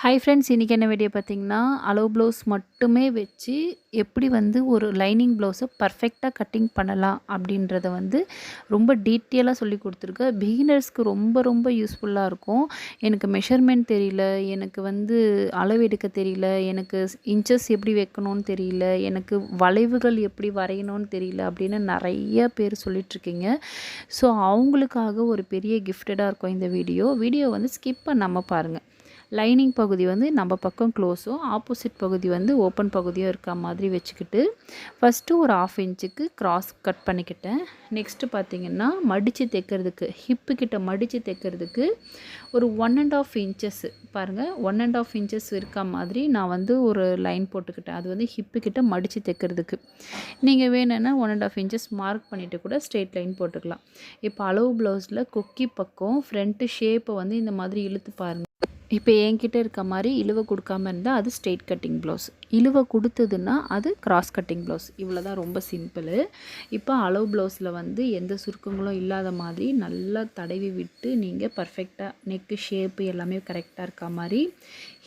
Hi friends இன்றைக்கி என்ன video பார்த்தீங்கன்னா அளவு ப்ளவுஸ் மட்டுமே வச்சு எப்படி வந்து ஒரு லைனிங் ப்ளவுஸை பர்ஃபெக்டாக கட்டிங் பண்ணலாம் அப்படின்றத வந்து ரொம்ப டீட்டெயிலாக சொல்லி கொடுத்துருக்கேன் பிகினர்ஸ்க்கு ரொம்ப ரொம்ப யூஸ்ஃபுல்லாக இருக்கும். எனக்கு மெஷர்மெண்ட் தெரியல எனக்கு வந்து அளவு எடுக்க தெரியல எனக்கு இன்ச்சஸ் எப்படி வைக்கணும்னு தெரியல எனக்கு வளைவுகள் எப்படி வரையணும்னு தெரியல அப்படின்னு நிறைய பேர் சொல்லிகிட்ருக்கீங்க ஸோ அவங்களுக்காக ஒரு பெரிய கிஃப்டடாக இருக்கும் இந்த வீடியோ வீடியோ வந்து ஸ்கிப் பண்ணாமல் பாருங்கள் லைனிங் பகுதி வந்து நம்ம பக்கம் க்ளோஸும் ஆப்போசிட் பகுதி வந்து ஓப்பன் பகுதியும் இருக்க மாதிரி வச்சுக்கிட்டு ஃபஸ்ட்டு ஒரு ஆஃப் இன்ச்சுக்கு க்ராஸ் கட் பண்ணிக்கிட்டேன். நெக்ஸ்ட்டு பார்த்திங்கன்னா மடித்து தைக்கிறதுக்கு ஹிப்பு கிட்ட மடித்து தைக்கிறதுக்கு ஒரு ஒன் அண்ட் ஆஃப் இன்ச்சஸ் பாருங்கள் ஒன் அண்ட் ஆஃப் இன்ச்சஸ் இருக்க மாதிரி நான் வந்து ஒரு லைன் போட்டுக்கிட்டேன். அது வந்து ஹிப்பு கிட்ட மடித்து தைக்கிறதுக்கு. நீங்கள் வேணும்னா one and half inches mark பண்ணிவிட்டு கூட ஸ்ட்ரெயிட் லைன் போட்டுக்கலாம். இப்போ அளவு ப்ளவுஸில் கொக்கி பக்கம் ஃப்ரண்ட்டு ஷேப்பை வந்து இந்த மாதிரி இழுத்து பாருங்கள் இப்போ என்கிட்ட இருக்க மாதிரி இழுவை கொடுக்காம இருந்தால் அது ஸ்ட்ரெயிட் கட்டிங் ப்ளவுஸ் இழுவை கொடுத்ததுன்னா அது கிராஸ் கட்டிங் ப்ளவுஸ் இவ்வளோ தான் ரொம்ப சிம்பிள் இப்போ அளவு ப்ளவுஸில் வந்து எந்த சுருக்கங்களும் இல்லாத மாதிரி நல்லா தடவி விட்டு நீங்கள் பர்ஃபெக்டாக நெக்கு ஷேப்பு எல்லாமே கரெக்டாக இருக்க மாதிரி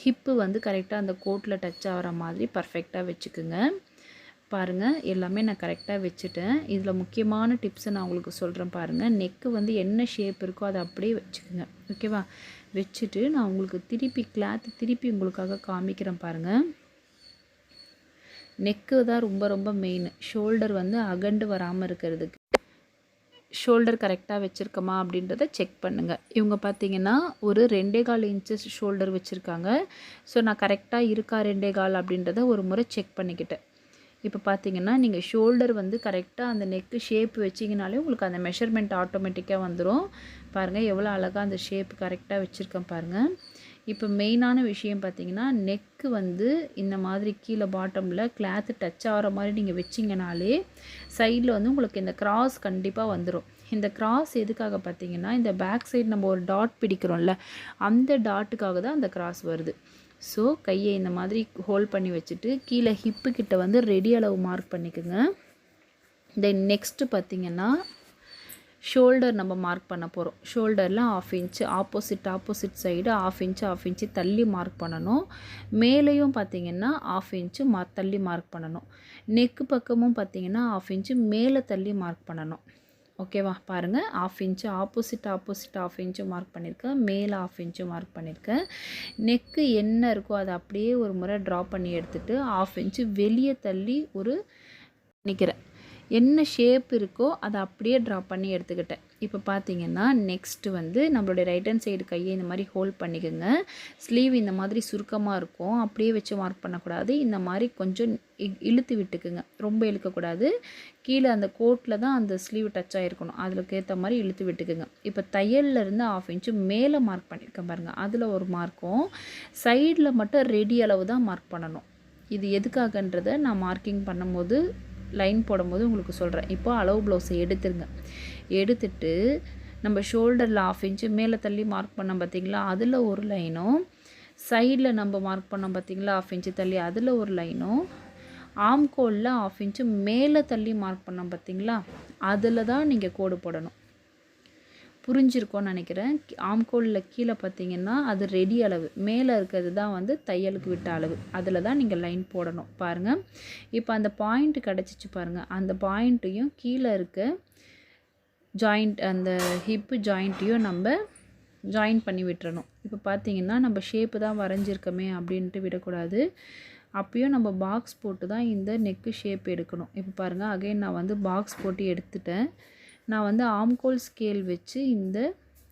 ஹிப்பு வந்து கரெக்டாக அந்த கோட்டில் டச் ஆகிற மாதிரி பர்ஃபெக்டாக வச்சுக்குங்க. பாருங்கள் எல்லாமே நான் கரெக்டாக வச்சுட்டேன். இதில் முக்கியமான டிப்ஸை நான் உங்களுக்கு சொல்கிறேன் பாருங்கள் நெக்கு வந்து என்ன ஷேப் இருக்கோ அதை அப்படியே வச்சுக்கோங்க. ஓகேவா வச்சுட்டு நான் உங்களுக்கு திருப்பி கிளாத்து திருப்பி உங்களுக்காக காமிக்கிறேன் பாருங்கள் நெக்கு தான் ரொம்ப ரொம்ப மெயின் ஷோல்டர் வந்து அகண்டு வராமல் இருக்கிறதுக்கு. ஷோல்டர் கரெக்டாக வச்சுருக்கோமா அப்படின்றத செக் பண்ணுங்கள் இவங்க பார்த்தீங்கன்னா ஒரு ரெண்டே கால் இன்ச்சஸ் ஷோல்டர் வச்சுருக்காங்க. ஸோ நான் கரெக்டாக இருக்கா ரெண்டே கால் அப்படின்றத ஒரு முறை செக் பண்ணிக்கிட்டேன். இப்போ பார்த்தீங்கன்னா நீங்கள் ஷோல்டர் வந்து கரெக்டாக அந்த நெக்கு ஷேப் வச்சிங்கனாலே உங்களுக்கு அந்த மெஷர்மெண்ட் ஆட்டோமேட்டிக்காக வந்துடும் பாருங்கள் எவ்வளோ அழகாக அந்த ஷேப் கரெக்டாக வச்சுருக்கேன் பாருங்கள் இப்போ மெயினான விஷயம் பார்த்தீங்கன்னா நெக்கு வந்து இந்த மாதிரி கீழே பாட்டமில் கிளாத்து டச் ஆகிற மாதிரி நீங்கள் வச்சிங்கனாலே சைடில் வந்து உங்களுக்கு இந்த கிராஸ் கண்டிப்பாக வந்துடும் இந்த கிராஸ் எதுக்காக பார்த்தீங்கன்னா இந்த பேக் சைடு நம்ம ஒரு டாட் பிடிக்கிறோம்ல அந்த டாட்டுக்காக தான் அந்த கிராஸ் வருது. ஸோ கையை இந்த மாதிரி ஹோல்ட் பண்ணி வச்சுட்டு கீழே ஹிப்பு கிட்ட வந்து ரெடி அளவு மார்க் பண்ணிக்கோங்க. தென் நெக்ஸ்ட்டு பார்த்திங்கன்னா ஷோல்டர் நம்ம மார்க் பண்ண போகிறோம் ஷோல்டரில் half inch opposite opposite side half inch half inch தள்ளி மார்க் பண்ணணும். மேலேயும் பார்த்திங்கன்னா ஆஃப் இன்ச்சு மா தள்ளி மார்க் பண்ணணும். நெக்கு பக்கமும் பார்த்திங்கன்னா ஆஃப் இன்ச்சு மேலே தள்ளி மார்க் பண்ணணும். ஓகேவா பாருங்கள் half inch opposite opposite half inch mark பண்ணியிருக்கேன் மேலே ஆஃப் இன்ச்சு மார்க் பண்ணியிருக்கேன் நெக்கு என்ன இருக்கோ அதை அப்படியே ஒரு முறை ட்ரா பண்ணி எடுத்துகிட்டு ஆஃப் இன்ச்சு வெளியே தள்ளி ஒரு நிற்கிறேன் என்ன ஷேப் இருக்கோ அதை அப்படியே ட்ரா பண்ணி எடுத்துக்கிட்டேன். இப்போ பார்த்தீங்கன்னா நெக்ஸ்ட்டு வந்து நம்மளுடைய ரைட் ஹேண்ட் சைடு கையை இந்த மாதிரி ஹோல்ட் பண்ணிக்கோங்க. ஸ்லீவ் இந்த மாதிரி சுருக்கமாக இருக்கும். அப்படியே வச்சு மார்க் பண்ணக்கூடாது. இந்த மாதிரி கொஞ்சம் இழுத்து விட்டுக்குங்க. ரொம்ப இழுக்கக்கூடாது. கீழே அந்த கோட்டில் தான் அந்த ஸ்லீவ் டச் ஆகிருக்கணும் அதுக்கு ஏற்ற மாதிரி இழுத்து விட்டுக்குங்க. இப்போ தையல்லேருந்து ஆஃப் இன்ச்சு மேலே மார்க் பண்ணியிருக்கேன் பாருங்கள் அதில் ஒரு மார்க்கும் சைடில் மட்டும் ரெடி அளவு தான் மார்க் பண்ணணும். இது எதுக்காகன்றதை நான் மார்க்கிங் பண்ணும்போது லைன் போடும்போது உங்களுக்கு சொல்கிறேன் இப்போ அளவு ப்ளவுஸை எடுத்துருங்க. எடுத்துட்டு நம்ம ஷோல்டரில் ஆஃப் இன்ச்சு மேலே தள்ளி மார்க் பண்ணோம் பார்த்திங்களா? அதில் ஒரு லைனும் சைடில் நம்ம மார்க் பண்ணோம் பார்த்திங்களா? ஆஃப் இன்ச்சு தள்ளி அதில் ஒரு லைனும் ஆம்கோலில் ஆஃப் இன்ச்சு மேலே தள்ளி மார்க் பண்ணோம் பார்த்திங்களா? அதில் தான் நீங்கள் கோடு போடணும். புரிஞ்சிருக்கோன்னு நினைக்கிறேன். ஆம்கோலில் கீழே பார்த்தீங்கன்னா அது ரெடி அளவு. மேலே இருக்கிறது தான் வந்து தையலுக்கு விட்ட அளவு. அதில் தான் நீங்கள் லைன் போடணும். பாருங்கள் இப்போ அந்த பாயிண்ட் கிடச்சிச்சு பாருங்கள் அந்த பாயிண்ட்டையும் கீழே இருக்க ஜாயிண்ட் அந்த ஹிப்பு ஜாயிண்ட்டையும் நம்ம ஜாயின் பண்ணி விட்டுறணும். இப்போ பார்த்தீங்கன்னா நம்ம ஷேப்பு தான் வரைஞ்சிருக்கோமே அப்படின்ட்டு விடக்கூடாது. அப்பயும் நம்ம பாக்ஸ் போட்டு தான் இந்த நெக்கு ஷேப் எடுக்கணும். இப்போ பாருங்கள் அகைன் நான் வந்து பாக்ஸ் போட்டு எடுத்துட்டேன். நான் வந்து ஆம்கோல் ஸ்கேல் வச்சு இந்த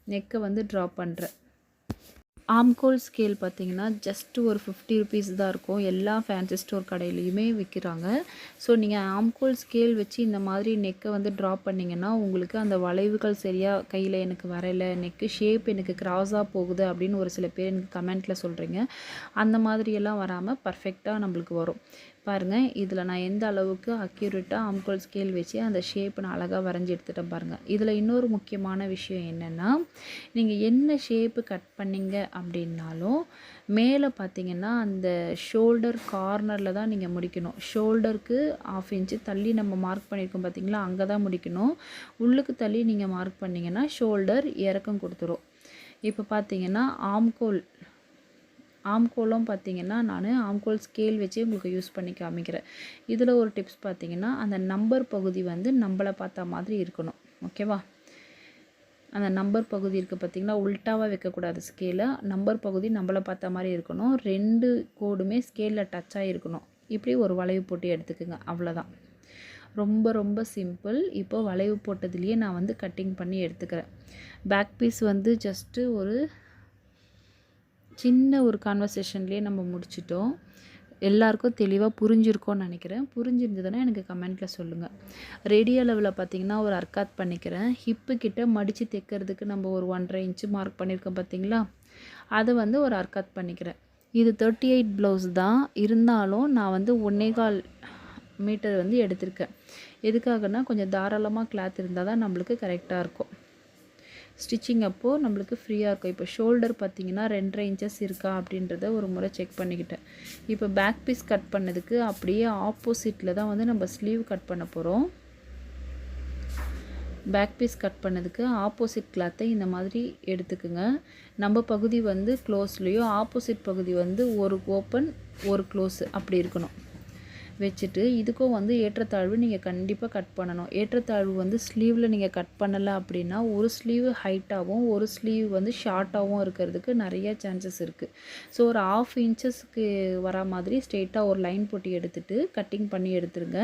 நெக்கை வந்து ட்ரா பண்ணுறேன் ஆம்கோல் ஸ்கேல் பார்த்தீங்கன்னா ஜஸ்ட் ஒரு ஃபிஃப்டி ருபீஸ் தான் இருக்கும். எல்லா ஃபேன்சி ஸ்டோர் கடையிலையுமே விற்கிறாங்க ஸோ நீங்கள் ஆம்கோல் ஸ்கேல் வச்சு இந்த மாதிரி நெக்கை வந்து ட்ரா பண்ணிங்கன்னா உங்களுக்கு அந்த வளைவுகள் சரியாக கையில் எனக்கு வரலை நெக்கு ஷேப் எனக்கு க்ராஸாக போகுது அப்படின்னு ஒரு சில பேர் எனக்கு கமெண்ட்டில் சொல்கிறீங்க அந்த மாதிரியெல்லாம் வராமல் பர்ஃபெக்டாக நம்மளுக்கு வரும். பாருங்கள் இதில் நான் எந்த அளவுக்கு அக்யூரேட்டாக ஆம்கோல் ஸ்கேல் வச்சு அந்த ஷேப் நான் அழகாக வரைஞ்சி எடுத்துகிட்டேன் பாருங்கள் இதில் இன்னொரு முக்கியமான விஷயம் என்னென்னா நீங்கள் என்ன ஷேப்பு கட் பண்ணிங்க அப்படின்னாலும் மேலே பார்த்தீங்கன்னா அந்த ஷோல்டர் கார்னரில் தான் நீங்கள் முடிக்கணும். ஷோல்டருக்கு ஆஃப் இன்ச்சு தள்ளி நம்ம மார்க் பண்ணியிருக்கோம் பார்த்தீங்களா அங்கே தான் முடிக்கணும். உள்ளுக்கு தள்ளி நீங்கள் மார்க் பண்ணிங்கன்னா ஷோல்டர் இறக்கம் கொடுத்துரும். இப்போ பார்த்தீங்கன்னா ஆம்கோல் ஆம்கோலும் பார்த்தீங்கன்னா நான் ஆம்கோல் ஸ்கேல் வச்சு உங்களுக்கு யூஸ் பண்ணி காமிக்கிறேன். இதில் ஒரு டிப்ஸ் பார்த்தீங்கன்னா அந்த நம்பர் பகுதி வந்து நம்மளை பார்த்த மாதிரி இருக்கணும். ஓகேவா அந்த நம்பர் பகுதி இருக்குது பார்த்தீங்களா உல்ட்டாவாக வைக்கக்கூடாது ஸ்கேலை நம்பர் பகுதி நம்மளை பார்த்த மாதிரி இருக்கணும். ரெண்டு கோடுமே ஸ்கேலில் டச் ஆகிருக்கணும் இப்படி ஒரு வளைவு போட்டு எடுத்துக்கோங்க. அவ்வளோதான் ரொம்ப ரொம்ப சிம்பிள் இப்போ வளைவு போட்டதுலேயே நான் வந்து கட்டிங் பண்ணி எடுத்துக்கிறேன். பேக் பீஸ் வந்து ஜஸ்ட்டு ஒரு சின்ன ஒரு கான்வர்சேஷன்லேயே நம்ம முடிச்சிட்டோம். எல்லாருக்கும் தெளிவாக புரிஞ்சிருக்கோன்னு நினைக்கிறேன். புரிஞ்சிருந்ததுன்னா எனக்கு கமெண்ட்டில் சொல்லுங்கள் ரேடியோ லெவலில் பார்த்தீங்கன்னா ஒரு அர்க்காத் பண்ணிக்கிறேன். ஹிப்பு கிட்ட மடித்து தைக்கிறதுக்கு நம்ம ஒரு ஒன்றரை இன்ச்சு மார்க் பண்ணியிருக்கோம் பார்த்தீங்களா அதை வந்து ஒரு அர்க்காத் பண்ணிக்கிறேன். இது தேர்ட்டி எயிட் ப்ளவுஸ் தான். இருந்தாலும் நான் வந்து ஒன்னே கால் மீட்டர் வந்து எடுத்திருக்கேன். எதுக்காகனா கொஞ்சம் தாராளமாக கிளாத் இருந்தால் தான் நம்மளுக்கு கரெக்டாக இருக்கும். ஸ்டிச்சிங் அப்போது நம்மளுக்கு ஃப்ரீயாக இருக்கும். இப்போ ஷோல்டர் பார்த்தீங்கன்னா ரெண்டரை இன்ச்சஸ் இருக்கா அப்படின்றத ஒரு முறை செக் பண்ணிக்கிட்டேன். இப்போ பேக் பீஸ் கட் பண்ணதுக்கு அப்படியே ஆப்போசிட்டில் தான் வந்து நம்ம ஸ்லீவ் கட் பண்ண போகிறோம் பேக் பீஸ் கட் பண்ணதுக்கு ஆப்போசிட் கிளாத்தை இந்த மாதிரி எடுத்துக்குங்க. நம்ம பகுதி வந்து க்ளோஸ்லேயோ ஆப்போசிட் பகுதி வந்து ஒரு ஓப்பன் ஒரு க்ளோஸ் அப்படி இருக்கணும். வச்சுட்டு இதுக்கும் வந்து ஏற்றத்தாழ்வு நீங்கள் கண்டிப்பாக கட் பண்ணணும். ஏற்றத்தாழ்வு வந்து ஸ்லீவில் நீங்கள் கட் பண்ணலை அப்படின்னா ஒரு ஸ்லீவ் ஹைட்டாகவும் ஒரு ஸ்லீவ் வந்து ஷார்ட்டாகவும் இருக்கிறதுக்கு நிறைய சான்சஸ் இருக்குது ஸோ ஒரு ஆஃப் இன்ச்சஸ்க்கு வர மாதிரி ஸ்ட்ரெயிட்டாக ஒரு லைன் போட்டு எடுத்துகிட்டு கட்டிங் பண்ணி எடுத்துருங்க.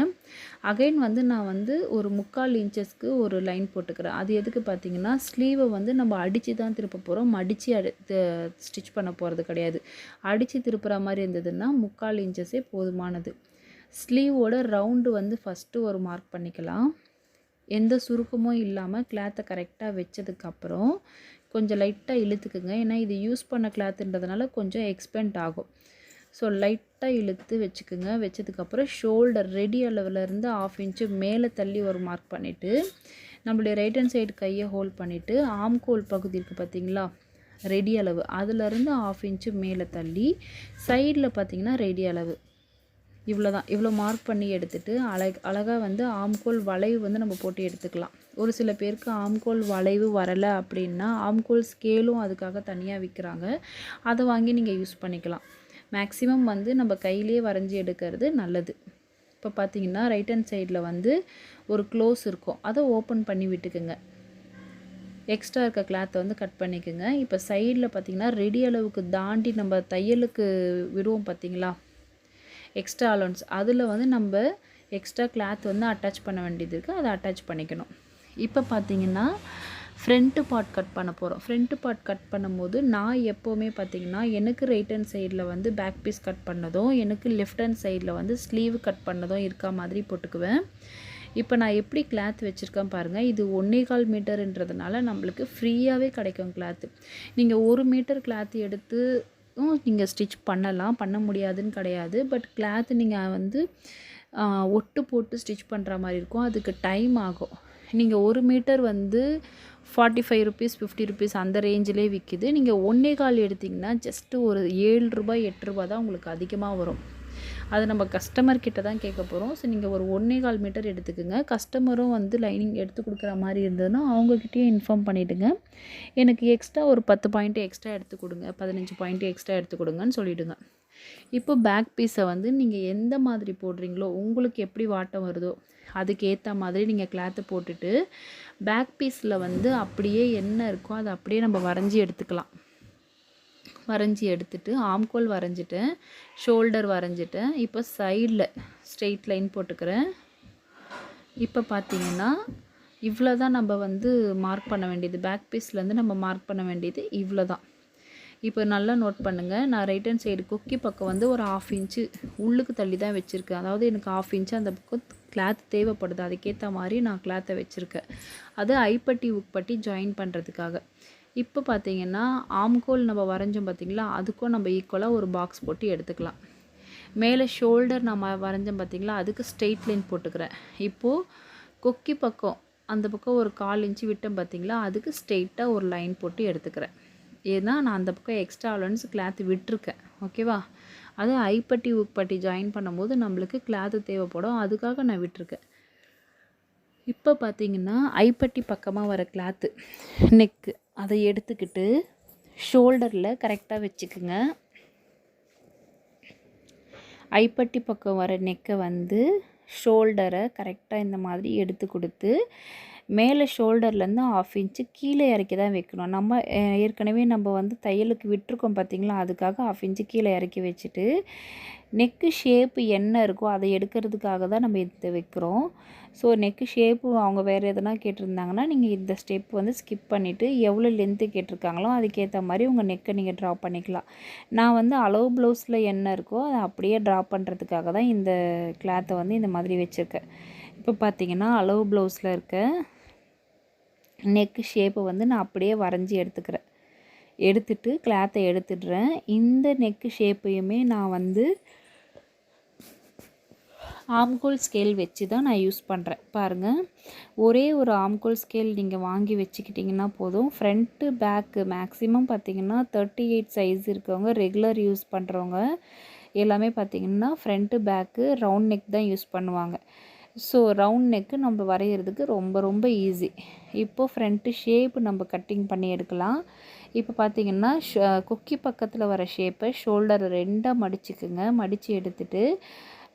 அகைன் வந்து நான் வந்து ஒரு முக்கால் இன்ச்சஸ்க்கு ஒரு லைன் போட்டுக்கிறேன். அது எதுக்கு பார்த்தீங்கன்னா ஸ்லீவை வந்து நம்ம அடித்து தான் திருப்ப போகிறோம் மடித்து அடி ஸ்டிச் பண்ண போகிறது கிடையாது. அடித்து திருப்புற மாதிரி இருந்ததுன்னா முக்கால் இன்ச்சஸே போதுமானது. ஸ்லீவோட ரவுண்டு வந்து ஃபஸ்ட்டு ஒரு மார்க் பண்ணிக்கலாம். எந்த சுருக்கமும் இல்லாமல் கிளாத்தை கரெக்டாக வச்சதுக்கப்புறம் கொஞ்சம் லைட்டாக இழுத்துக்குங்க. ஏன்னா இது யூஸ் பண்ண கிளாத்துன்றதுனால கொஞ்சம் எக்ஸ்பெண்ட் ஆகும். ஸோ லைட்டாக இழுத்து வச்சுக்குங்க. வச்சதுக்கப்புறம் ஷோல்டர் ரெடி அளவுலேருந்து ஆஃப் இன்ச்சு மேலே தள்ளி ஒரு மார்க் பண்ணிவிட்டு நம்மளுடைய ரைட் ஹேண்ட் சைடு கையை ஹோல்ட் பண்ணிவிட்டு ஆம்கோல் பகுதி இருக்குது பார்த்தீங்களா ரெடி அளவு. அதுலேருந்து ஆஃப் இன்ச்சு மேலே தள்ளி சைடில் பார்த்தீங்கன்னா ரெடி அளவு. இவ்வளோ தான் இவ்வளோ மார்க் பண்ணி எடுத்துகிட்டு அழக அழகாக வந்து ஆம்கோல் வளைவு வந்து நம்ம போட்டு எடுத்துக்கலாம். ஒரு சில பேருக்கு ஆம்கோல் வளைவு வரலை அப்படின்னா ஆம்கோல் ஸ்கேலும் அதுக்காக தனியாக விற்கிறாங்க அதை வாங்கி நீங்கள் யூஸ் பண்ணிக்கலாம். மேக்ஸிமம் வந்து நம்ம கையிலே வரைஞ்சி எடுக்கிறது நல்லது. இப்போ பார்த்தீங்கன்னா ரைட் ஹேண்ட் சைடில் வந்து ஒரு க்ளோஸ் இருக்கும். அதை ஓப்பன் பண்ணி விட்டுக்குங்க. எக்ஸ்ட்ரா இருக்க கிளாத்தை வந்து கட் பண்ணிக்கோங்க. இப்போ சைடில் பார்த்தீங்கன்னா ரெடி அளவுக்கு தாண்டி நம்ம தையலுக்கு விடுவோம் பார்த்தீங்களா எக்ஸ்ட்ரா அலோன்ஸ் அதில் வந்து நம்ம எக்ஸ்ட்ரா கிளாத் வந்து அட்டாச் பண்ண வேண்டியது இருக்குது அதை அட்டாச் பண்ணிக்கணும். இப்போ பார்த்தீங்கன்னா ஃப்ரண்ட்டு பார்ட் கட் பண்ண போகிறோம் ஃப்ரண்ட்டு பார்ட் கட் பண்ணும்போது நான் எப்போவுமே பார்த்தீங்கன்னா எனக்கு ரைட் ஹேண்ட் சைடில் வந்து பேக் பீஸ் கட் பண்ணதும் எனக்கு லெஃப்ட் ஹேண்ட் சைடில் வந்து ஸ்லீவ் கட் பண்ணதும் இருக்கா மாதிரி போட்டுக்குவேன். இப்போ நான் எப்படி கிளாத் வச்சுருக்கேன் பாருங்கள் இது ஒன்றே கால் மீட்டருன்றதுனால நம்மளுக்கு ஃப்ரீயாகவே கிடைக்கும் கிளாத்து நீங்கள் ஒரு மீட்டர் கிளாத் எடுத்து நீங்கள் ஸ்டிச் பண்ணலாம். பண்ண முடியாதுன்னு கிடையாது. பட் கிளாத் நீங்கள் வந்து ஒட்டு போட்டு ஸ்டிச் பண்ணுற மாதிரி இருக்கும். அதுக்கு டைம் ஆகும். நீங்கள் ஒரு மீட்டர் வந்து forty five rupees fifty rupees அந்த ரேஞ்சிலே விற்கிது நீங்கள் ஒன்றே கால் எடுத்திங்கன்னா ஜஸ்ட்டு ஒரு ஏழு ரூபாய் எட்டு ரூபா தான் உங்களுக்கு அதிகமாக வரும். அது நம்ம கஸ்டமர் கிட்ட தான் கேட்க போகிறோம் ஸோ நீங்கள் ஒரு ஒன்றே கால் மீட்டர் எடுத்துக்கோங்க. கஸ்டமரும் வந்து லைனிங் எடுத்து கொடுக்குற மாதிரி இருந்ததுன்னா அவங்கக்கிட்டேயே இன்ஃபார்ம் பண்ணிவிடுங்க எனக்கு எக்ஸ்ட்ரா ஒரு பத்து பாயிண்ட்டு எக்ஸ்ட்ரா எடுத்து கொடுங்க. பதினஞ்சு பாயிண்ட்டு எக்ஸ்ட்ரா எடுத்து கொடுங்கன்னு சொல்லிவிடுங்க இப்போ பேக் பீஸை வந்து நீங்கள் எந்த மாதிரி போடுறீங்களோ உங்களுக்கு எப்படி வாட்டம் வருதோ அதுக்கு ஏற்ற மாதிரி நீங்கள் கிளாத்தை போட்டுட்டு பேக் பீஸில் வந்து அப்படியே என்ன இருக்கோ அதை அப்படியே நம்ம வரைஞ்சி எடுத்துக்கலாம். வரைஞ்சி எடுத்துட்டு ஆம்கோல் வரைஞ்சிட்டேன் ஷோல்டர் வரைஞ்சிட்டேன் இப்போ சைடில் ஸ்ட்ரெயிட் லைன் போட்டுக்கிறேன். இப்போ பார்த்தீங்கன்னா இவ்வளோ தான் நம்ம வந்து மார்க் பண்ண வேண்டியது. பேக் பீஸ்லேருந்து நம்ம மார்க் பண்ண வேண்டியது இவ்வளோ தான் இப்போ நல்லா நோட் பண்ணுங்கள் நான் ரைட் ஹேண்ட் சைடு குக்கி பக்கம் வந்து ஒரு ஆஃப் இன்ச்சு உள்ளுக்கு தள்ளி தான் வச்சுருக்கேன். அதாவது எனக்கு ஆஃப் இன்ச்சு அந்த பக்கம் கிளாத் தேவைப்படுது. அதுக்கேற்ற மாதிரி நான் கிளாத்தை வச்சுருக்கேன். அது ஐப்பட்டி உட்பட்டி ஜாயின் பண்ணுறதுக்காக இப்போ பார்த்தீங்கன்னா ஆம்கோல் நம்ம வரைஞ்சோம் பார்த்திங்களா? அதுக்கும் நம்ம ஈக்குவலாக ஒரு பாக்ஸ் போட்டு எடுத்துக்கலாம். மேலே ஷோல்டர் நம்ம வரைஞ்சோம் பார்த்திங்களா? அதுக்கு ஸ்ட்ரெயிட் லைன் போட்டுக்கிறேன். இப்போது கொக்கி பக்கம் அந்த பக்கம் ஒரு கால் இன்ச்சு விட்டோம் பார்த்திங்களா? அதுக்கு ஸ்ட்ரெயிட்டாக ஒரு லைன் போட்டு எடுத்துக்கிறேன். ஏன்னா நான் அந்த பக்கம் எக்ஸ்ட்ரா அலவன்ஸ் கிளாத் விட்டுருக்கேன். ஓகேவா அது ஐப்பட்டி உப்பட்டி ஜாயின் பண்ணும்போது நம்மளுக்கு கிளாத்து தேவைப்படும். அதுக்காக நான் விட்டுருக்கேன். இப்போ பார்த்தீங்கன்னா ஐப்பட்டி பக்கமாக வர கிளாத்து நெக்கு அதை எடுத்துக்கிட்டு ஷோல்டரில் கரெக்டாக வச்சுக்கோங்க. ஐப்பட்டி பக்கம் வர நெக்கை வந்து ஷோல்டரை கரெக்டாக இந்த மாதிரி எடுத்து கொடுத்து மேலே ஷோல்டர்லேருந்து ஆஃப் இன்ச்சு கீழே இறக்கி தான் வைக்கணும். நம்ம ஏற்கனவே நம்ம வந்து தையலுக்கு விட்டுருக்கோம் பார்த்திங்களா? அதுக்காக ஆஃப் இன்ச்சு கீழே இறக்கி வச்சுட்டு நெக்கு ஷேப்பு என்ன இருக்கோ அதை எடுக்கிறதுக்காக தான் நம்ம இதை வைக்கிறோம். ஸோ நெக்கு ஷேப்பு அவங்க வேறு எதனா கேட்டிருந்தாங்கன்னா நீங்கள் இந்த ஸ்டெப் வந்து ஸ்கிப் பண்ணிவிட்டு எவ்வளோ லென்த்து கேட்டிருக்காங்களோ அதுக்கேற்ற மாதிரி உங்கள் நெக்கை நீங்கள் ட்ரா பண்ணிக்கலாம். நான் வந்து அளவு ப்ளவுஸில் என்ன இருக்கோ அதை அப்படியே ட்ரா பண்ணுறதுக்காக தான் இந்த கிளாத்தை வந்து இந்த மாதிரி வச்சுருக்கேன். இப்போ பார்த்தீங்கன்னா அளவு ப்ளவுஸில் இருக்க நெக்கு ஷேப்பை வந்து நான் அப்படியே வரைஞ்சி எடுத்துக்கிறேன். எடுத்துட்டு கிளாத்தை எடுத்துடுறேன். இந்த நெக்கு ஷேப்பையுமே நான் வந்து ஆம்கோல் ஸ்கேல் வச்சு தான் நான் யூஸ் பண்ணுறேன் பாருங்கள் ஒரே ஒரு ஆம்கோல் ஸ்கேல் நீங்கள் வாங்கி வச்சுக்கிட்டிங்கன்னா போதும். ஃப்ரண்ட்டு பேக்கு மேக்ஸிமம் பார்த்தீங்கன்னா தேர்ட்டி எயிட் சைஸ் இருக்கவங்க ரெகுலர் யூஸ் பண்ணுறவங்க எல்லாமே பார்த்தீங்கன்னா ஃப்ரண்ட்டு பேக்கு ரவுண்ட் நெக் தான் யூஸ் பண்ணுவாங்க. ஸோ ரவுண்ட் நெக்கு நம்ம வரைகிறதுக்கு ரொம்ப ரொம்ப ஈஸி இப்போது ஃப்ரண்ட்டு ஷேப் நம்ம கட்டிங் பண்ணி எடுக்கலாம். இப்போ பார்த்தீங்கன்னா கொக்கி பக்கத்தில் வர ஷேப்பை ஷோல்டரை ரெண்டாக மடிச்சுக்குங்க. மடித்து எடுத்துட்டு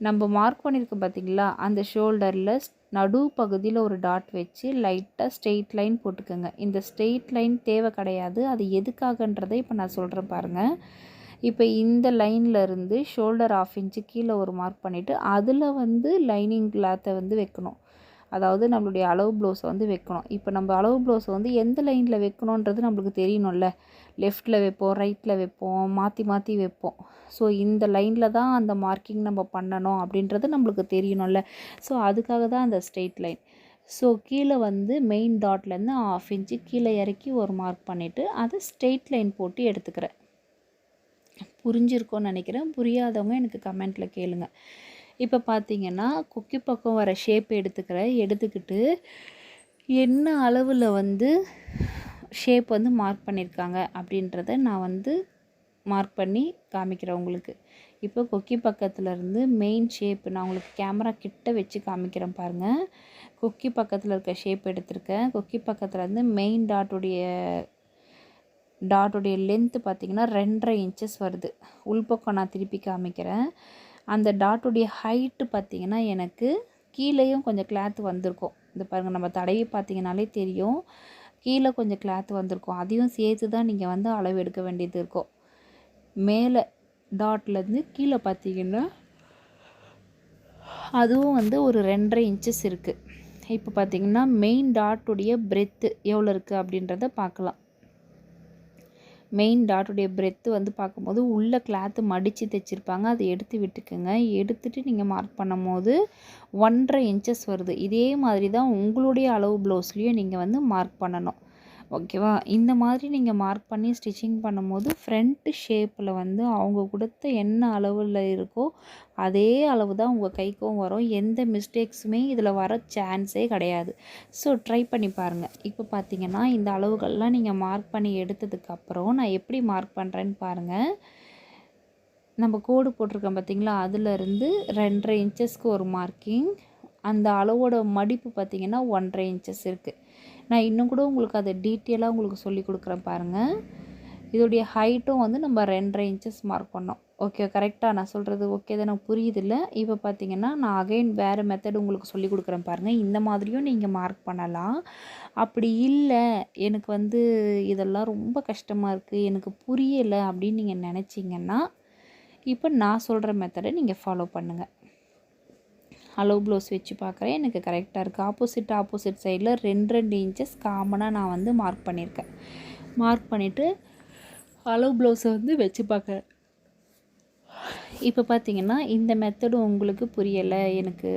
நம்ம மார்க் பண்ணியிருக்கோம் பார்த்தீங்களா அந்த ஷோல்டரில் நடு பகுதியில் ஒரு டாட் வச்சு லைட்டாக ஸ்ட்ரெயிட் லைன் போட்டுக்கோங்க. இந்த ஸ்ட்ரெயிட் லைன் தேவை கிடையாது. அது எதுக்காகன்றதை இப்போ நான் சொல்கிறேன் பாருங்கள் இப்போ இந்த லைனில் இருந்து ஷோல்டர் ஆஃப் இன்ச்சு கீழே ஒரு மார்க் பண்ணிவிட்டு அதில் வந்து லைனிங் கிளாத்தை வந்து வைக்கணும். அதாவது நம்மளுடைய அளவு ப்ளவுஸை வந்து வைக்கணும். இப்போ நம்ம அளவு ப்ளவுஸை வந்து எந்த லைனில் வைக்கணுன்றது நம்மளுக்கு தெரியணும்ல. லெஃப்ட்டில் வைப்போம் ரைட்டில் வைப்போம் மாற்றி மாற்றி வைப்போம். ஸோ இந்த லைனில் தான் அந்த மார்க்கிங் நம்ம பண்ணணும் அப்படின்றது நம்மளுக்கு தெரியணும்ல. ஸோ அதுக்காக தான் அந்த ஸ்ட்ரெயிட் லைன் ஸோ கீழே வந்து மெயின் டாட்லேருந்து ஆஃப் இன்ச்சு கீழே இறக்கி ஒரு மார்க் பண்ணிவிட்டு அதை ஸ்ட்ரெயிட் லைன் போட்டு எடுத்துக்கிறேன். புரிஞ்சிருக்கோன்னு நினைக்கிறேன். புரியாதவங்க எனக்கு கமெண்ட்டில் கேளுங்க. இப்போ பார்த்தீங்கன்னா கொக்கி பக்கம் வர ஷேப் எடுத்துக்கிறேன் எடுத்துக்கிட்டு என்ன அளவில் வந்து ஷேப் வந்து மார்க் பண்ணியிருக்காங்க அப்படின்றத நான் வந்து மார்க் பண்ணி காமிக்கிறேன் உங்களுக்கு. இப்போ கொக்கி பக்கத்துலேருந்து மெயின் ஷேப் நான் உங்களுக்கு கேமரா கிட்ட வச்சு காமிக்கிறேன் பாருங்கள் கொக்கி பக்கத்தில் இருக்க ஷேப் எடுத்திருக்கேன். கொக்கி பக்கத்தில் இருந்து மெயின் டாட்டுடைய டாட்டுடைய லென்த்து பார்த்தீங்கன்னா ரெண்டரை இன்ச்சஸ் வருது. உள்பக்கம் நான் திருப்பி காமிக்கிறேன். அந்த டாட்டுடைய ஹைட்டு பார்த்தீங்கன்னா எனக்கு கீழேயும் கொஞ்சம் கிளாத் வந்திருக்கும். இந்த பாருங்கள் நம்ம தடவி பார்த்திங்கனாலே தெரியும். கீழே கொஞ்சம் கிளாத் வந்திருக்கும். அதையும் சேர்த்து தான் நீங்கள் வந்து அளவு எடுக்க வேண்டியது இருக்கும். மேலே டாட்லேருந்து கீழே பார்த்தீங்கன்னா அதுவும் வந்து ஒரு ரெண்டரை இன்ச்சஸ் இருக்குது இப்போ பார்த்தீங்கன்னா மெயின் டாட்டுடைய பிரெத்து எவ்வளோ இருக்குது அப்படின்றத பார்க்கலாம். மெயின் டாட்டுடைய பிரெத்து வந்து பார்க்கும்போது உள்ளே கிளாத்து மடித்து தைச்சிருப்பாங்க. அதை எடுத்து விட்டுக்குங்க. எடுத்துட்டு நீங்கள் மார்க் பண்ணும்போது ஒன்றரை இன்ச்சஸ் வருது. இதே மாதிரி தான் உங்களுடைய அளவு ப்ளவுஸ்லேயும் நீங்கள் வந்து மார்க் பண்ணணும். ஓகேவா? இந்த மாதிரி நீங்கள் மார்க் பண்ணி ஸ்டிச்சிங் பண்ணும்போது ஃப்ரண்ட்டு ஷேப்பில் வந்து அவங்க கொடுத்த என்ன அளவில் இருக்கோ அதே அளவு தான் உங்கள் கைக்கும் வரும். எந்த மிஸ்டேக்ஸுமே இதில் வர சான்ஸே கிடையாது. ஸோ ட்ரை பண்ணி பாருங்கள் இப்போ பார்த்தீங்கன்னா இந்த அளவுகள்லாம் நீங்கள் மார்க் பண்ணி எடுத்ததுக்கப்புறம் நான் எப்படி மார்க் பண்ணுறேன்னு பாருங்கள் நம்ம கோடு போட்டிருக்கோம் பார்த்தீங்களா அதுலேருந்து ரெண்டரை இன்ச்சஸ்க்கு ஒரு மார்க்கிங் அந்த அளவோட மடிப்பு பார்த்தீங்கன்னா ஒன்றரை இன்ச்சஸ் இருக்குது நான் இன்னும் கூட உங்களுக்கு அதை டீட்டெயிலாக உங்களுக்கு சொல்லி கொடுக்குறேன் பாருங்கள் இதோடைய ஹைட்டும் வந்து நம்ம ரெண்டரை இன்ச்சஸ் மார்க் பண்ணோம். ஓகே கரெக்டாக நான் சொல்கிறது ஓகே தான்? புரியுது புரியுதில்ல? இப்போ பார்த்தீங்கன்னா நான் அகைன் வேறு மெத்தட் உங்களுக்கு சொல்லி கொடுக்குறேன் பாருங்கள் இந்த மாதிரியும் நீங்கள் மார்க் பண்ணலாம். அப்படி இல்லை எனக்கு வந்து இதெல்லாம் ரொம்ப கஷ்டமாக இருக்குது எனக்கு புரியலை அப்படின்னு நீங்கள் நினச்சிங்கன்னா இப்போ நான் சொல்கிற மெத்தடை நீங்கள் ஃபாலோ பண்ணுங்கள் அலோ ப்ளவுஸ் வச்சு பார்க்குறேன். எனக்கு கரெக்டாக இருக்குது ஆப்போசிட் ஆப்போசிட் சைடில் ரெண்டு ரெண்டு இன்ச்சஸ் காமனாக நான் வந்து மார்க் பண்ணியிருக்கேன். மார்க் பண்ணிவிட்டு அளவு ப்ளவுஸை வந்து வச்சு பார்க்குறேன். இப்போ பார்த்தீங்கன்னா இந்த மெத்தடு உங்களுக்கு புரியலை. எனக்கு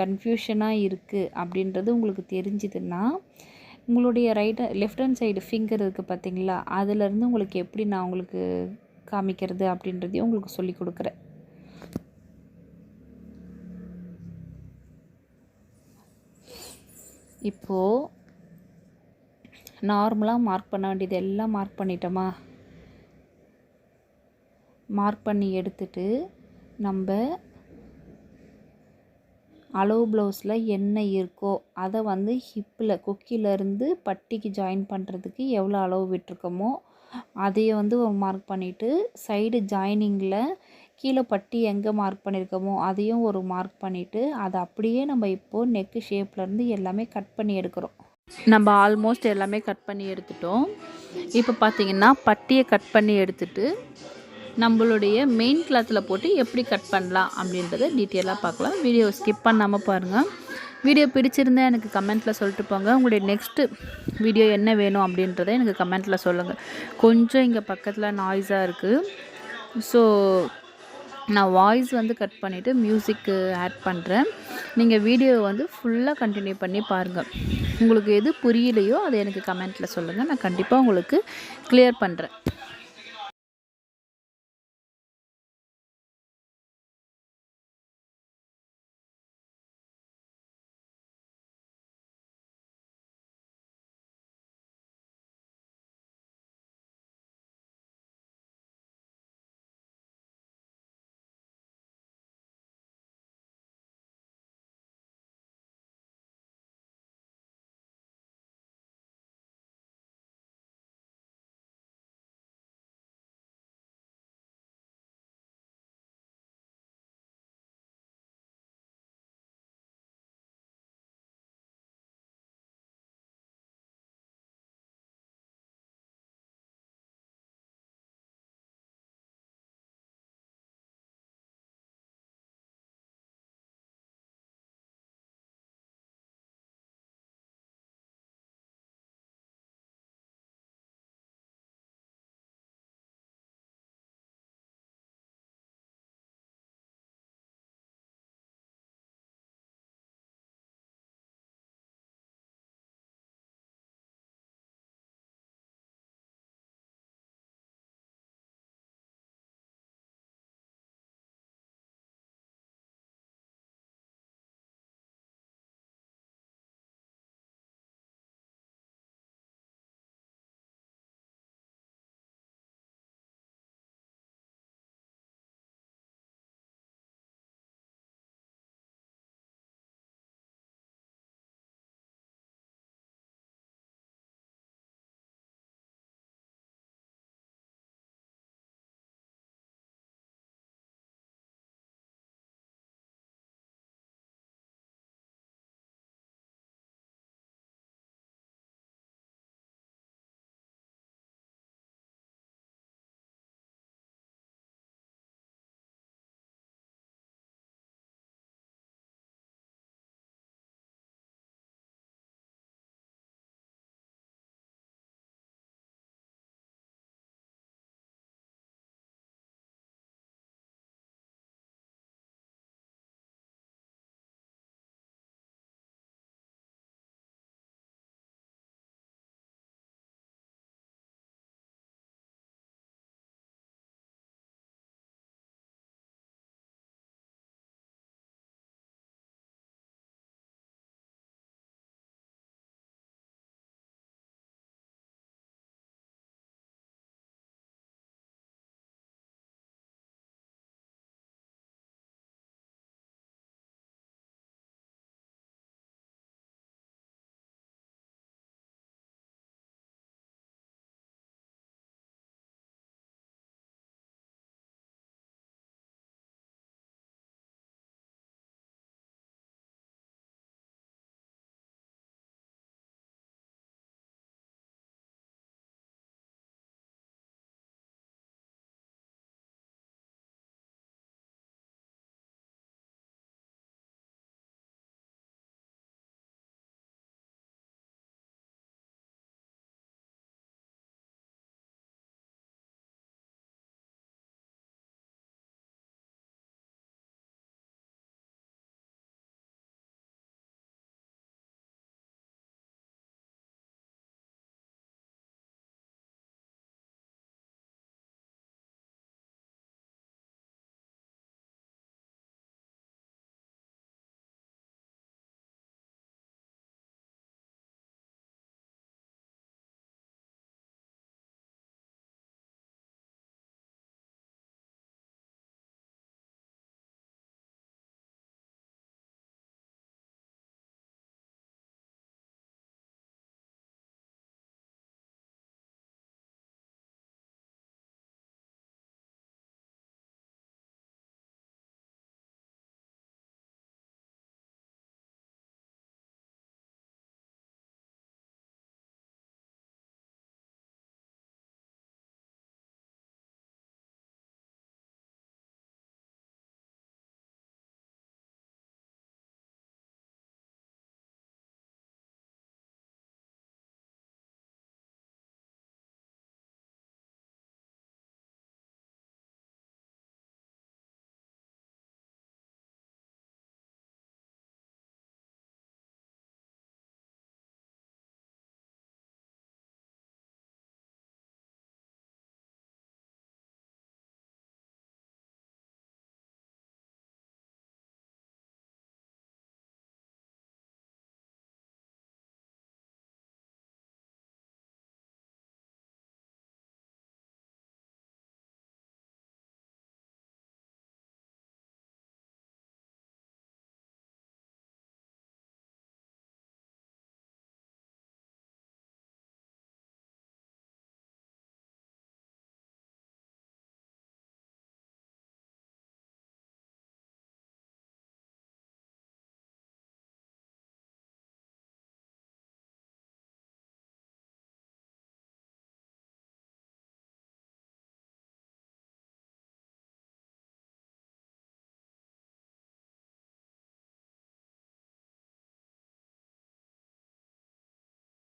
கன்ஃபியூஷனாக இருக்குது அப்படின்றது உங்களுக்கு தெரிஞ்சுதுன்னா உங்களுடைய right left hand side finger இருக்குது பார்த்தீங்களா? அதுலேருந்து உங்களுக்கு எப்படி நான் உங்களுக்கு காமிக்கிறது அப்படின்றதையும் உங்களுக்கு சொல்லி கொடுக்குறேன். இப்போது நார்மலாக மார்க் பண்ண வேண்டியது எல்லாம் மார்க் பண்ணிட்டோமா? மார்க் பண்ணி எடுத்துட்டு நம்ம அளவு ப்ளவுஸில் என்ன இருக்கோ அதை வந்து ஹிப்பில் கொக்கியிலேருந்து பட்டிக்கு ஜாயின் பண்ணுறதுக்கு எவ்வளோ அளவு விட்டுருக்கோமோ அதையே வந்து ஒரு மார்க் பண்ணிவிட்டு சைடு ஜாயினிங்கில் கீழே பட்டி எங்கே மார்க் பண்ணியிருக்கோமோ அதையும் ஒரு மார்க் பண்ணிவிட்டு அதை அப்படியே நம்ம இப்போது நெக்கு ஷேப்லேருந்து எல்லாமே கட் பண்ணி எடுக்கிறோம். நம்ம ஆல்மோஸ்ட் எல்லாமே கட் பண்ணி எடுத்துட்டோம். இப்போ பார்த்திங்கன்னா பட்டியை கட் பண்ணி எடுத்துட்டு நம்மளுடைய மெயின் கிளாத்தில் போட்டு எப்படி கட் பண்ணலாம் அப்படின்றத டீட்டெயிலாக பார்க்கலாம். வீடியோ ஸ்கிப் பண்ணாமல் பாருங்கள் வீடியோ பிடிச்சிருந்தா எனக்கு கமெண்ட்டில் சொல்லிட்டு போங்க. உங்களுடைய நெக்ஸ்ட்டு வீடியோ என்ன வேணும் அப்படின்றத எனக்கு கமெண்ட்டில் சொல்லுங்கள் கொஞ்சம் இங்கே பக்கத்தில் நாய்ஸாக இருக்குது ஸோ நான் வாய்ஸ் வந்து கட் பண்ணிவிட்டு மியூசிக்கு ஆட் பண்ணுறேன் நீங்கள் வீடியோவை வந்து ஃபுல்லாக கண்டினியூ பண்ணி பாருங்கள் உங்களுக்கு எது புரியலையோ அதை எனக்கு கமெண்ட்டில் சொல்லுங்கள் நான் கண்டிப்பாக உங்களுக்கு கிளியர் பண்ணுறேன்